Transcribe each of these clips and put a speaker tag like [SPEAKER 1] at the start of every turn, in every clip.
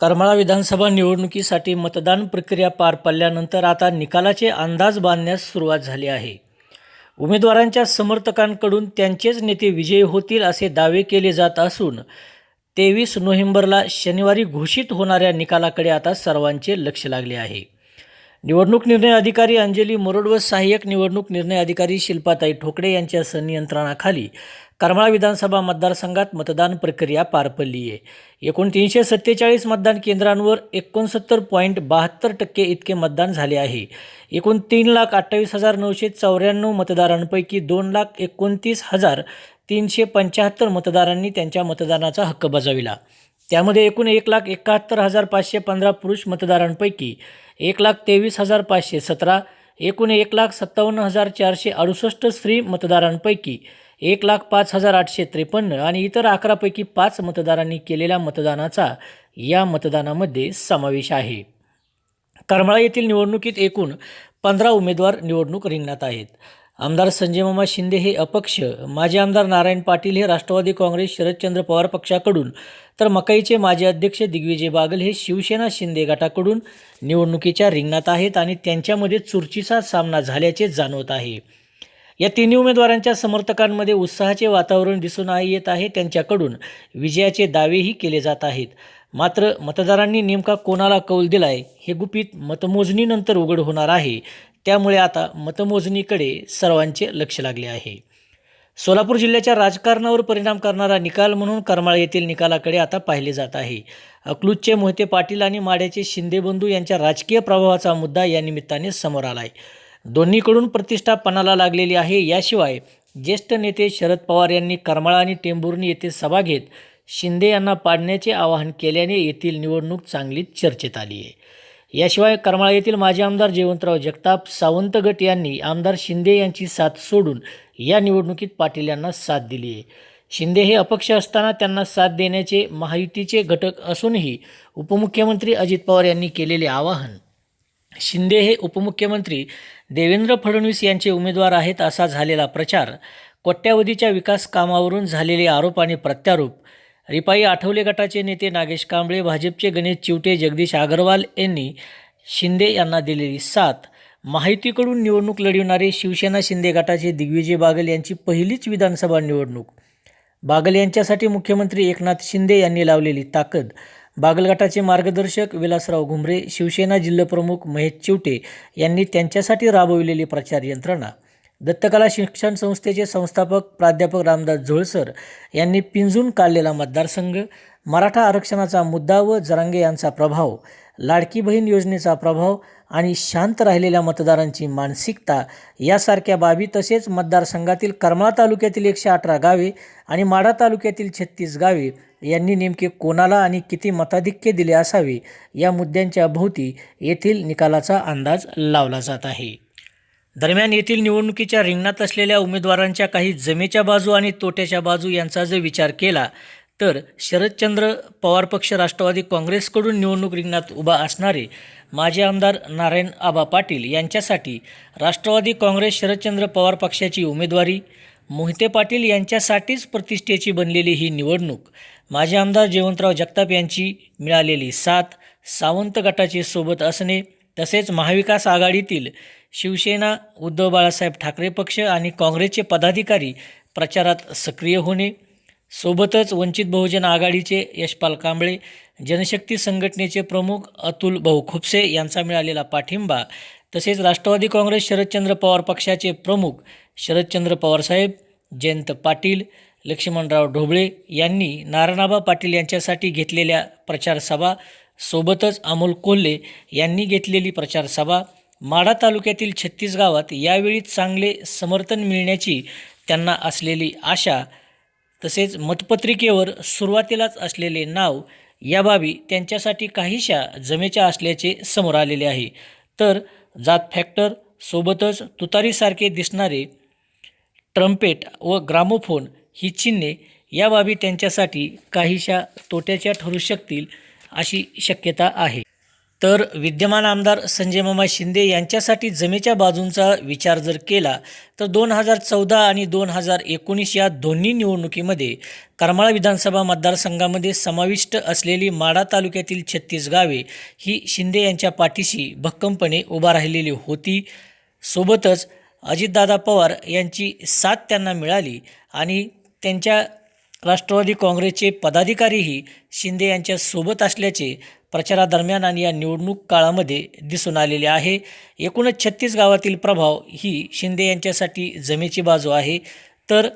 [SPEAKER 1] करमाळा विधानसभा निवडणुकीसाठी मतदान प्रक्रिया पार पडल्यानंतर आता निकालाचे अंदाज बांधण्यास सुरुवात झाली आहे. उमेदवारांच्या समर्थकांकडून त्यांचेच नेते विजयी होतील असे दावे केले जात असून तेवीस नोव्हेंबरला शनिवारी घोषित होणाऱ्या निकालाकडे आता सर्वांचे लक्ष लागले आहे. निवडणूक निर्णय अधिकारी अंजली मोरोड व सहाय्यक निवडणूक निर्णय अधिकारी शिल्पाताई ठोकडे यांच्या संनियंत्रणाखाली करमाळा विधानसभा मतदारसंघात मतदान प्रक्रिया पार पडली आहे. एकूण तीनशे सत्तेचाळीस मतदान केंद्रांवर एकोणसत्तर पॉईंट बहात्तर टक्के इतके मतदान झाले आहे. एकूण तीन लाख अठ्ठावीस हजार नऊशे चौऱ्याण्णव मतदारांपैकी दोन लाख एकोणतीस हजार तीनशे पंच्याहत्तर मतदारांनी त्यांच्या मतदानाचा हक्क बजाविला. त्यामध्ये एकूण एक लाख एकाहत्तर हजार पाचशे पंधरा पुरुष मतदारांपैकी एक लाख तेवीस हजार पाचशे सतरा एकूण एक लाख सत्तावन्न हजार चारशे अडुसष्ट स्त्री मतदारांपैकी एक लाख पाच हजार आठशे त्रेपन्न आणि इतर अकरापैकी पाच मतदारांनी केलेल्या मतदानाचा या मतदानामध्ये समावेश आहे. करमाळा येथील निवडणुकीत एकूण पंधरा उमेदवार निवडणूक रिंगणात आहेत. आमदार संजय मामा शिंदे हे अपक्ष माजी आमदार नारायण पाटील हे राष्ट्रवादी काँग्रेस शरदचंद्र पवार पक्षाकडून तर मकाईचे माजी अध्यक्ष दिग्विजय बागल हे शिवसेना शिंदे गटाकडून निवडणुकीच्या रिंगणात आहेत आणि त्यांच्यामध्ये चुरचीचा सामना झाल्याचे जाणवत आहे. या तिन्ही उमेदवारांच्या समर्थकांमध्ये उत्साहाचे वातावरण दिसून येत आहे. त्यांच्याकडून विजयाचे दावेही केले जात आहेत. मात्र मतदारांनी नेमका कोणाला कौल दिलाय हे गुपित मतमोजणीनंतर उघड होणार आहे. त्यामुळे आता मतमोजणीकडे सर्वांचे लक्ष लागले आहे. सोलापूर जिल्ह्याच्या राजकारणावर परिणाम करणारा निकाल म्हणून करमाळ येथील निकालाकडे आता पाहिले जात आहे. अकलूजचे मोहिते पाटील आणि माड्याचे शिंदे बंधू यांच्या राजकीय प्रभावाचा मुद्दा या निमित्ताने समोर आला आहे दोन्हीकडून प्रतिष्ठा पणाला लागलेली आहे. याशिवाय ज्येष्ठ नेते शरद पवार यांनी करमाळा आणि टेंभुर्णी येथे सभा घेत शिंदे यांना पाडण्याचे आवाहन केल्याने येथील निवडणूक चांगलीच चर्चेत आली आहे. याशिवाय करमाळा येथील माजी आमदार जयवंतराव जगताप सावंत गट यांनी आमदार शिंदे यांची साथ सोडून या निवडणुकीत पाटील यांना साथ दिली आहे. शिंदे हे अपक्ष असताना त्यांना साथ देण्याचे महायुतीचे घटक असूनही उपमुख्यमंत्री अजित पवार यांनी केलेले आवाहन. शिंदे हे उपमुख्यमंत्री देवेंद्र फडणवीस यांचे उमेदवार आहेत असा झालेला प्रचार कोट्यावधीच्या विकास कामावरून झालेले आरोप आणि प्रत्यारोप रिपाई आठवले गटाचे नेते नागेश कांबळे भाजपचे गणेश चिवटे जगदीश अग्रवाल यांनी शिंदे यांना दिलेली साथ. माहितीकडून निवडणूक लढविणारे शिवसेना शिंदे गटाचे दिग्विजय बागल यांची पहिलीच विधानसभा निवडणूक. बागल यांच्यासाठी मुख्यमंत्री एकनाथ शिंदे यांनी लावलेली ताकद. बागल गटाचे मार्गदर्शक विलासराव घुमरे शिवसेना जिल्हाप्रमुख महेश चिवटे यांनी त्यांच्यासाठी राबविलेली प्रचार यंत्रणा. दत्तकला शिक्षण संस्थेचे संस्थापक प्राध्यापक रामदास झोळसर यांनी पिंजून काढलेला मतदारसंघ मराठा आरक्षणाचा मुद्दा व जरांगे यांचा प्रभाव लाडकी बहीण योजनेचा प्रभाव आणि शांत राहिलेल्या मतदारांची मानसिकता यासारख्या बाबी तसेच मतदारसंघातील करमाळा तालुक्यातील एकशे अठरा गावे आणि माढा तालुक्यातील छत्तीस गावे यांनी नेमके कोणाला आणि किती मताधिक्य दिले असावे या मुद्द्यांच्या भोवती येथील निकालाचा अंदाज लावला जात आहे. दरम्यान येथील निवडणुकीच्या रिंगणात असलेल्या उमेदवारांच्या काही जमेच्या बाजू आणि तोट्याच्या बाजू यांचा जर विचार केला तर शरदचंद्र पवार पक्ष राष्ट्रवादी काँग्रेसकडून निवडणूक रिंगणात उभा असणारे माजी आमदार नारायण आबा पाटील यांच्यासाठी राष्ट्रवादी काँग्रेस शरदचंद्र पवार पक्षाची उमेदवारी मोहिते पाटील यांच्यासाठीच प्रतिष्ठेची बनलेली ही निवडणूक माजी आमदार जयवंतराव जगताप यांची मिळालेली साथ सावंत गटाचे सोबत असणे तसेच महाविकास आघाडीतील शिवसेना उद्धव बाळासाहेब ठाकरे पक्ष आणि काँग्रेसचे पदाधिकारी प्रचारात सक्रिय होणे सोबतच वंचित बहुजन आघाडीचे यशपाल कांबळे जनशक्ती संघटनेचे प्रमुख अतुल भाऊ खुपसे यांचा मिळालेला पाठिंबा तसेच राष्ट्रवादी काँग्रेस शरदचंद्र पवार पक्षाचे प्रमुख शरदचंद्र पवारसाहेब जयंत पाटील लक्ष्मणराव ढोबळे यांनी नारायणाबा पाटील यांच्यासाठी घेतलेल्या प्रचारसभा सोबतच अमोल कोल्हे यांनी घेतलेली प्रचारसभा माढा तालुक्यातील छत्तीस गावात यावेळी चांगले समर्थन मिळण्याची त्यांना असलेली आशा तसेच मतपत्रिकेवर सुरुवातीलाच असलेले नाव या बाबी त्यांच्यासाठी काहीशा जमेच्या असल्याचे समोर आलेले आहे. तर जात फॅक्टर सोबतच तुतारीसारखे दिसणारे ट्रम्पेट व ग्रामोफोन ही चिन्हे या बाबी त्यांच्यासाठी काहीशा तोट्याच्या ठरू शकतील अशी शक्यता आहे. तर विद्यमान आमदार संजय मामा शिंदे यांच्यासाठी जमेच्या बाजूंचा विचार जर केला तर दोन हजार चौदा आणि दोन हजार एकोणीस या दोन्ही निवडणुकीमध्ये करमाळा विधानसभा मतदारसंघामध्ये समाविष्ट असलेली माडा तालुक्यातील छत्तीस गावे ही शिंदे यांच्या पाठीशी भक्कमपणे उभा राहिलेली होती. सोबतच अजितदादा पवार यांची साथ त्यांना मिळाली आणि त्यांच्या राष्ट्रवादी काँग्रेसचे पदाधिकारीही शिंदे यांच्या सोबत असल्याचे प्रचारादरम्यान आणि या निवडणूक काळामध्ये दिसून आलेले आहे. एकूणच छत्तीस गावातील प्रभाव ही शिंदे यांच्यासाठी जमेची बाजू आहे. तर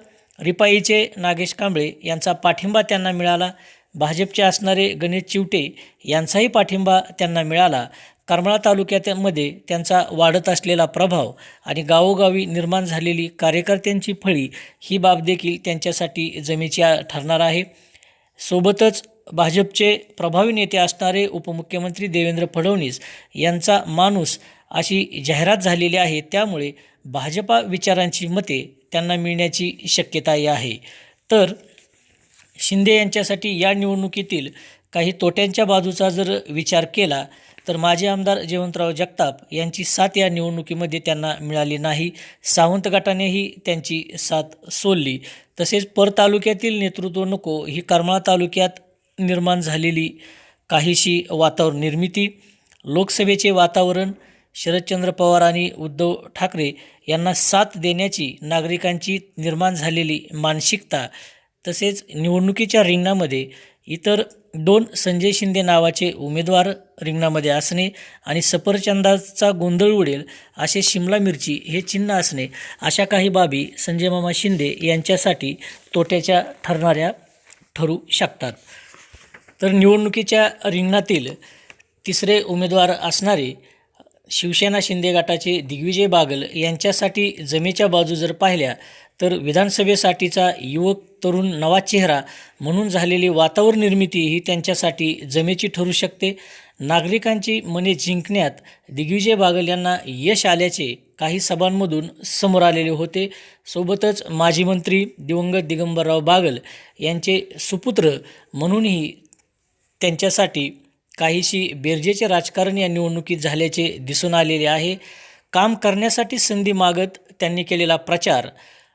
[SPEAKER 1] रिपाईचे नागेश कांबळे यांचा पाठिंबा त्यांना मिळाला. भाजपचे असणारे गणेश चिवटे यांचाही पाठिंबा त्यांना मिळाला. करमाळा तालुक्यामध्ये त्यांचा वाढत असलेला प्रभाव आणि गावोगावी निर्माण झालेली कार्यकर्त्यांची फळी ही बाब देखील त्यांच्यासाठी जमेची ठरणार आहे. सोबतच भाजपचे प्रभावी नेते असणारे उपमुख्यमंत्री देवेंद्र फडणवीस यांचा माणूस अशी जाहिरात झालेली आहे. त्यामुळे भाजपा विचारांची मते त्यांना मिळण्याची शक्यताही आहे. तर शिंदे यांच्यासाठी या निवडणुकीतील काही तोट्यांच्या बाजूचा जर विचार केला तर माजी आमदार जयवंतराव जगताप यांची साथ या निवडणुकीमध्ये त्यांना मिळाली नाही. सावंत गटानेही त्यांची साथ सोडली. तसेच पर तालुक्यातील नेतृत्व नको ही करमाळा तालुक्यात निर्माण झालेली काहीशी वातावरण निर्मिती लोकसभेचे वातावरण शरदचंद्र पवार आणि उद्धव ठाकरे यांना साथ देण्याची नागरिकांची निर्माण झालेली मानसिकता तसेच निवडणुकीच्या रिंगणामध्ये इतर दोन संजय शिंदे नावाचे उमेदवार रिंगणामध्ये असणे आणि सफरचंदाचा गोंधळ उडेल असे शिमला मिरची हे चिन्ह असणे अशा काही बाबी संजय मामा शिंदे यांच्यासाठी तोट्याच्या ठरणाऱ्या ठरू शकतात. तर निवडणुकीच्या रिंगणातील तिसरे उमेदवार असणारे शिवसेना शिंदे गटाचे दिग्विजय बागल यांच्यासाठी जमेच्या बाजू जर पाहिल्या तर विधानसभेसाठीचा युवक तरुण नवा चेहरा म्हणून झालेली वातावरण निर्मिती ही त्यांच्यासाठी जमेची ठरू शकते. नागरिकांची मने जिंकण्यात दिग्विजय बागल यांना यश आल्याचे काही सभांमधून समोर आलेले होते. सोबतच माजी मंत्री दिवंगत दिगंबरराव बागल यांचे सुपुत्र म्हणूनही त्यांच्यासाठी काहीशी बेरजेचे राजकारण या निवडणुकीत झाल्याचे दिसून आलेले आहे. काम करण्यासाठी संधी मागत त्यांनी केलेला प्रचार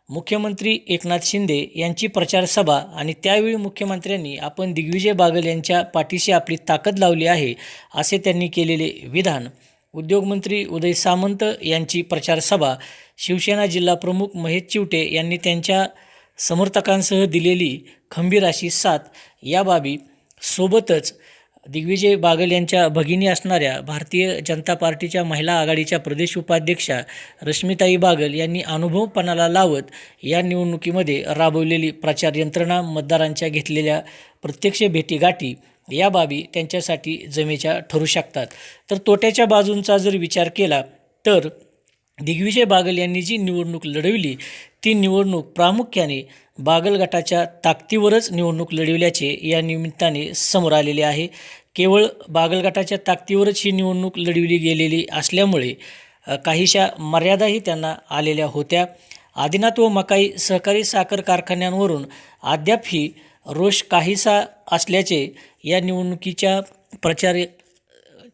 [SPEAKER 1] मुख्यमंत्री एकनाथ शिंदे यांची प्रचार सभा आणि त्यावेळी मुख्यमंत्र्यांनी आपण दिग्विजय बागल यांच्या पाठीशी आपली ताकद लावली आहे असे त्यांनी केलेले विधान. उद्योगमंत्री उदय सामंत यांची प्रचार सभा शिवसेना जिल्हा प्रमुख महेश चिवटे यांनी त्यांच्या समर्थकांसह दिलेली खंबीर अशी साथ या बाबी सोबतच दिग्विजय बागल यांच्या भगिनी असणाऱ्या भारतीय जनता पार्टीच्या महिला आघाडीच्या प्रदेश उपाध्यक्षा रश्मिताई बागल यांनी अनुभवपणाला लावत या निवडणुकीमध्ये राबवलेली प्रचार यंत्रणा मतदारांच्या घेतलेल्या प्रत्यक्ष भेटीगाठी या बाबी त्यांच्यासाठी जमेच्या ठरू शकतात. तर तोट्याच्या बाजूंचा जर विचार केला तर दिग्विजय बागल यांनी जी निवडणूक लढवली ती निवडणूक प्रामुख्याने बागल गटाच्या ताकदीवरच निवडणूक लढविल्याचे या निमित्ताने समोर आलेले आहे. केवळ बागल गटाच्या ताकदीवरच ही निवडणूक लढविली गेलेली असल्यामुळे काहीशा मर्यादाही त्यांना आलेल्या होत्या. आदिनाथ व मकाई सहकारी साखर कारखान्यांवरून अद्याप ही रोष काहीसा असल्याचे या निवडणुकीच्या प्रचार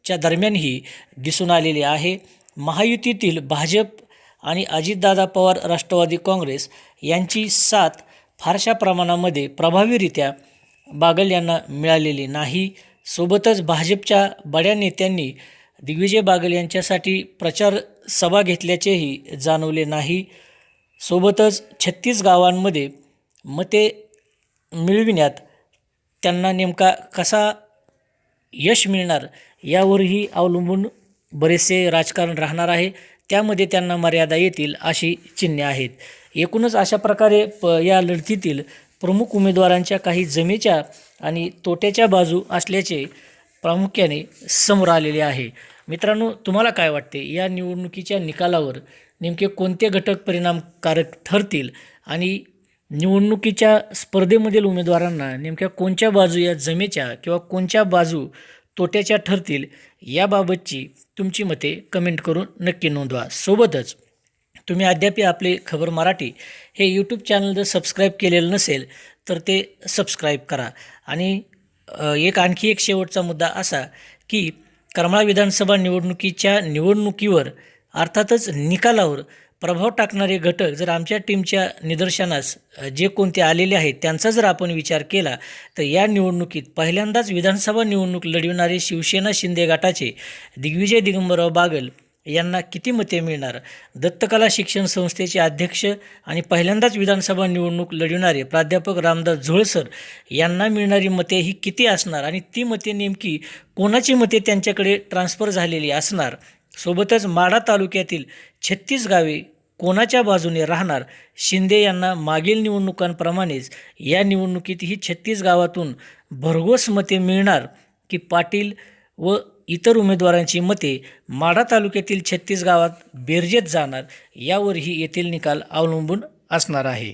[SPEAKER 1] च्या दरम्यानही दिसून आलेले आहे. महायुतीतील भाजप आणि अजितदादा पवार राष्ट्रवादी काँग्रेस यांची साथ फारशा प्रमाणामध्ये प्रभावीरित्या बागल यांना मिळालेली नाही. सोबतच भाजपच्या बड्या नेत्यांनी दिग्विजय बागल यांच्यासाठी प्रचार सभा घेतल्याचेही जाणवले नाही. सोबतच छत्तीस गावांमध्ये मते मिळविण्यात त्यांना नेमका कसा यश मिळणार यावरही अवलंबून बरेचसे राजकारण राहणार आहे. त्यामध्ये त्यांना मर्यादा येतील अशी चिन्हे आहेत. एकूणच अशा प्रकारे प या लढतीतील प्रमुख उमेदवारांच्या काही जमेच्या आणि तोट्याच्या बाजू असल्याचे प्रामुख्याने समोर आलेले आहे. मित्रांनो तुम्हाला काय वाटते? या निवडणुकीच्या निकालावर नेमके कोणते घटक परिणामकारक ठरतील? आणि निवडणुकीच्या स्पर्धेमधील उमेदवारांना नेमक्या कोणत्या बाजू या जमेच्या किंवा कोणत्या बाजू तोट्याच्या ठरतील? याबाबतची तुमची मते कमेंट करून नक्की नोंदवा. सोबतच तुम्ही अद्याप आपले खबर मराठी हे यूट्यूब चॅनल जर सबस्क्राईब केलेलं नसेल तर ते सबस्क्राईब करा. आणि एक आणखी एक शेवटचा मुद्दा असा की करमाळा विधानसभा निवडणुकीच्या निवडणुकीवर अर्थातच निकालावर प्रभाव टाकणारे घटक जर आमच्या टीमच्या निदर्शनास जे कोणते आलेले आहेत त्यांचा जर आपण विचार केला तर या निवडणुकीत पहिल्यांदाच विधानसभा निवडणूक लढविणारे शिवसेना शिंदे गटाचे दिग्विजय दिगंबरराव बागल यांना किती मते मिळणार? दत्तकला शिक्षण संस्थेचे अध्यक्ष आणि पहिल्यांदाच विधानसभा निवडणूक लढविणारे प्राध्यापक रामदास झोळसर यांना मिळणारी मते ही किती असणार? आणि ती मते नेमकी कोणाची मते त्यांच्याकडे ट्रान्स्फर झालेली असणार? सोबतच माढा तालुक्यातील छत्तीस गावे कोणाच्या बाजूने राहणार? शिंदे यांना मागील निवडणुकांप्रमाणेच या निवडणुकीतही छत्तीस गावातून भरघोस मते मिळणार की पाटील व इतर उमेदवारांची मते माढा तालुक्यातील छत्तीस गावात बेरजेत जाणार यावरही येथील निकाल अवलंबून असणार आहे.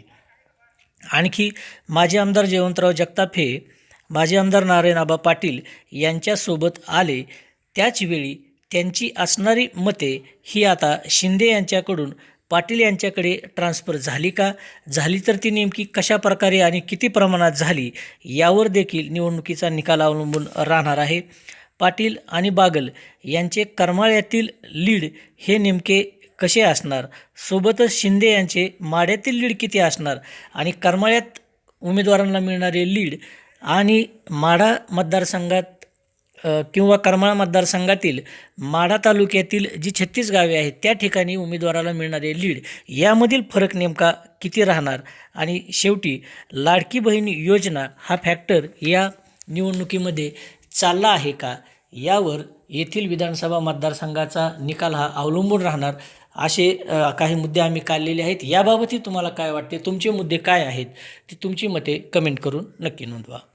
[SPEAKER 1] आणखी माजी आमदार जयवंतराव जगताप हे माजी आमदार नारायणाबा पाटील यांच्यासोबत आले. त्याचवेळी त्यांची असणारी मते ही आता शिंदे यांच्याकडून पाटील यांच्याकडे ट्रान्स्फर झाली का? झाली तर ती नेमकी कशा प्रकारे आणि किती प्रमाणात झाली? यावर देखील निवडणुकीचा निकाल अवलंबून राहणार आहे. पाटील आणि बागल यांचे करमाळ्यातील लीड हे नेमके कसे असणार? सोबतच शिंदे यांचे माड्यातील लीड किती असणार? आणि करमाळ्यात उमेदवारांना मिळणारे लीड आणि माढा मतदारसंघात किंवा करमाळा मतदारसंघातील माढा तालुक्यातील जी छत्तीस गावे आहेत त्या ठिकाणी उमेदवाराला मिळणारे लीड यामधील फरक नेमका किती राहणार? आणि शेवटी लाडकी बहीण योजना हा फॅक्टर या निवडणुकीमध्ये चालला आहे का? यावर येथील विधानसभा मतदारसंघाचा निकाल हा अवलंबून राहणार. असे काही मुद्दे आम्ही काढलेले आहेत. याबाबतही तुम्हाला काय वाटते? तुमचे मुद्दे काय आहेत? ते तुमची मते कमेंट करून नक्की नोंदवा.